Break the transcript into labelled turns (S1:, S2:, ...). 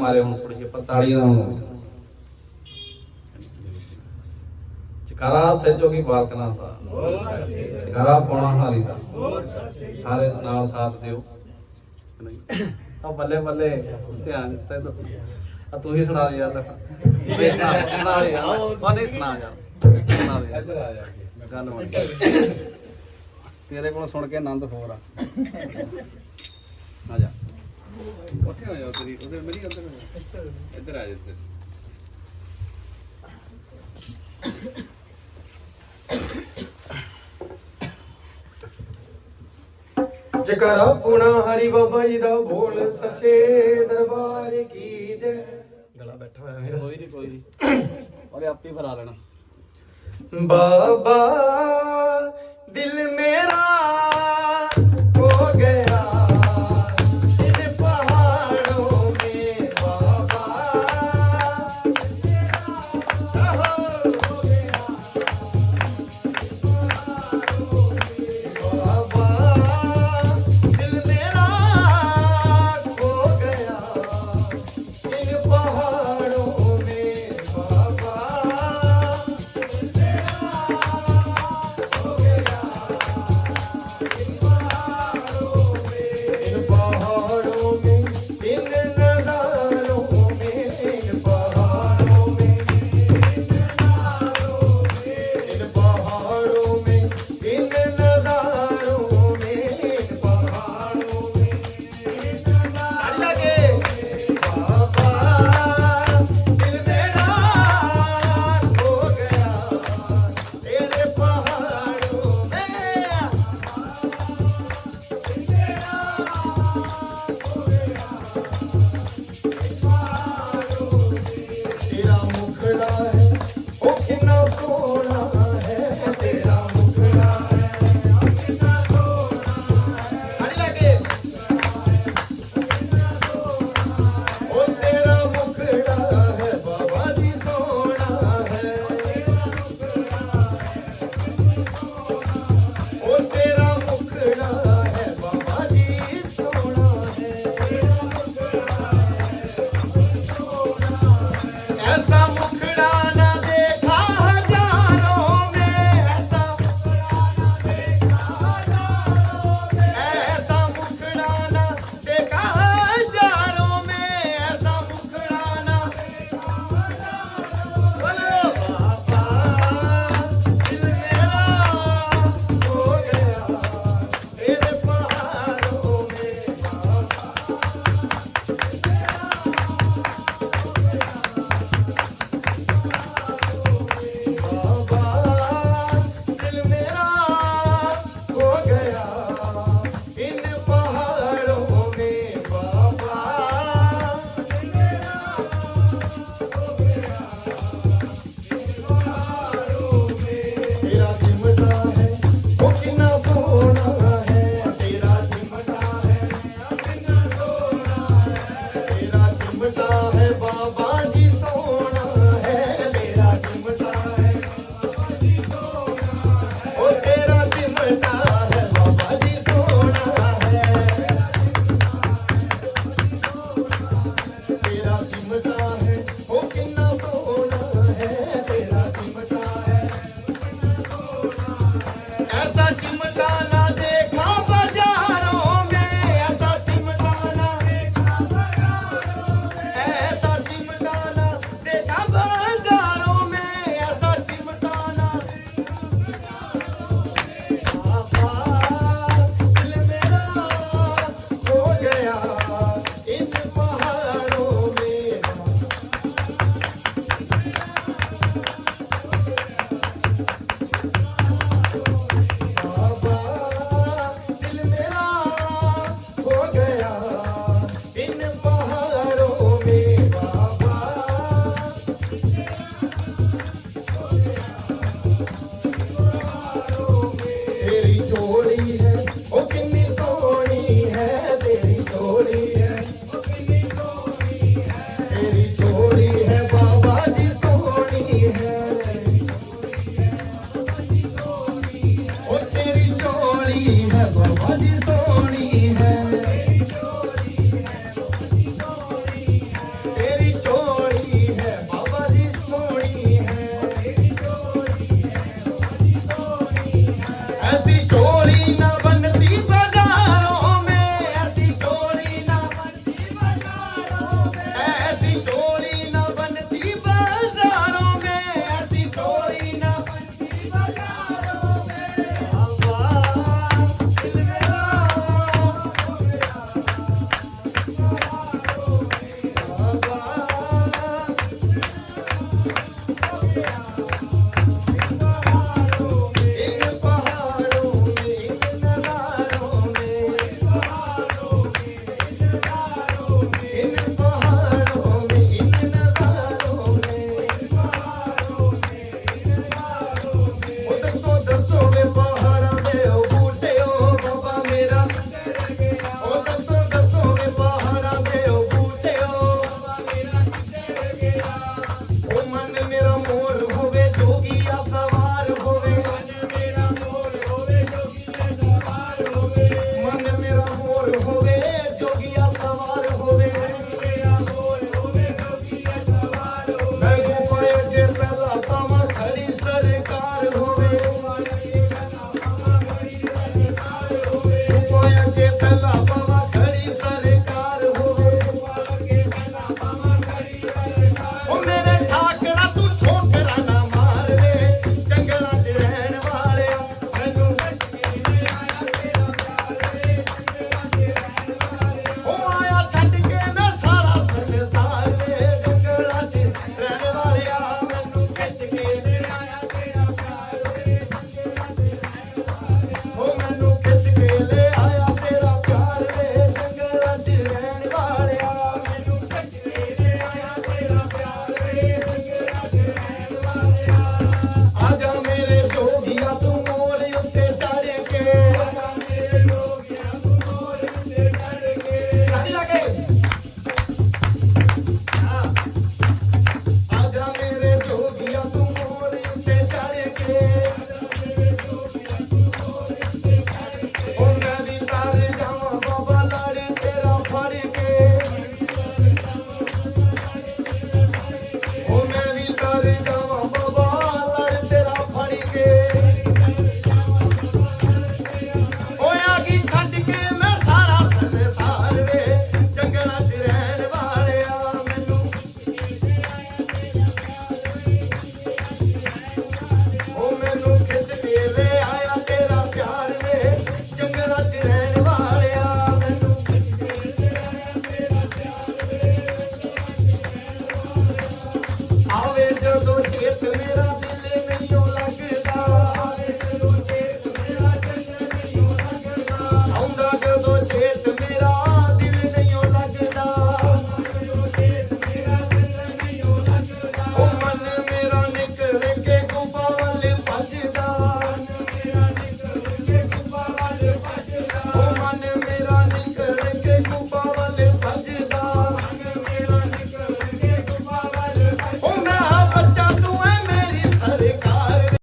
S1: ਮਾਰੇ ਹੁਣ ਕੁੜੀ 45 ਦਾ। ਹੁਣ ਚਕਾਰਾ ਸਹਿਜੋਗੀ ਬਾਲਕਨਾ ਦਾ। ਚਕਾਰਾ ਪਾਉਣਾ ਹਾਰੀ ਦਾ। ਸਾਰੇ ਨਾਲ ਸਾਥ ਦਿਓ। ਤਾਂ ਬੱਲੇ ਬੱਲੇ ਧਿਆਨ ਦਿੱਤਾ ਤਾਂ ਆ ਤੂੰ ਹੀ ਸੁਣਾ ਦੇ ਯਾਰ ਲੈ ਨਾ ਸੁਣਾ ਦੇ ਯਾਰ। ਉਹ ਨਹੀਂ ਸੁਣਾ ਯਾਰ। ਸੁਣਾ ਦੇ ਗੱਲ ਬਣ ਤੇਰੇ ਕੋਲ ਸੁਣ ਕੇ ਆਨੰਦ ਹੋਰ ਆ। ਆ ਜਾ।
S2: ਉੱਥੇ
S3: ਨਾ ਹਰੀ ਬਾਬਾ ਜੀ ਦਾ ਬੋਲ ਸੱਚੇ ਦਰਬਾਰ ਕੀ ਜੈ ਗਲਾ ਬੈਠਾ ਹੋਇਆ ਮੇਰਾ
S1: ਕੋਈ ਨਹੀਂ ਕੋਈ ਨਹੀਂ ਉਹਨੇ ਆਪੇ ਫਰਾ ਲੈਣਾ
S3: ਬਾਬਾ ਦਿਲ ਮੇਰਾ Christmas. Uh, Adiós.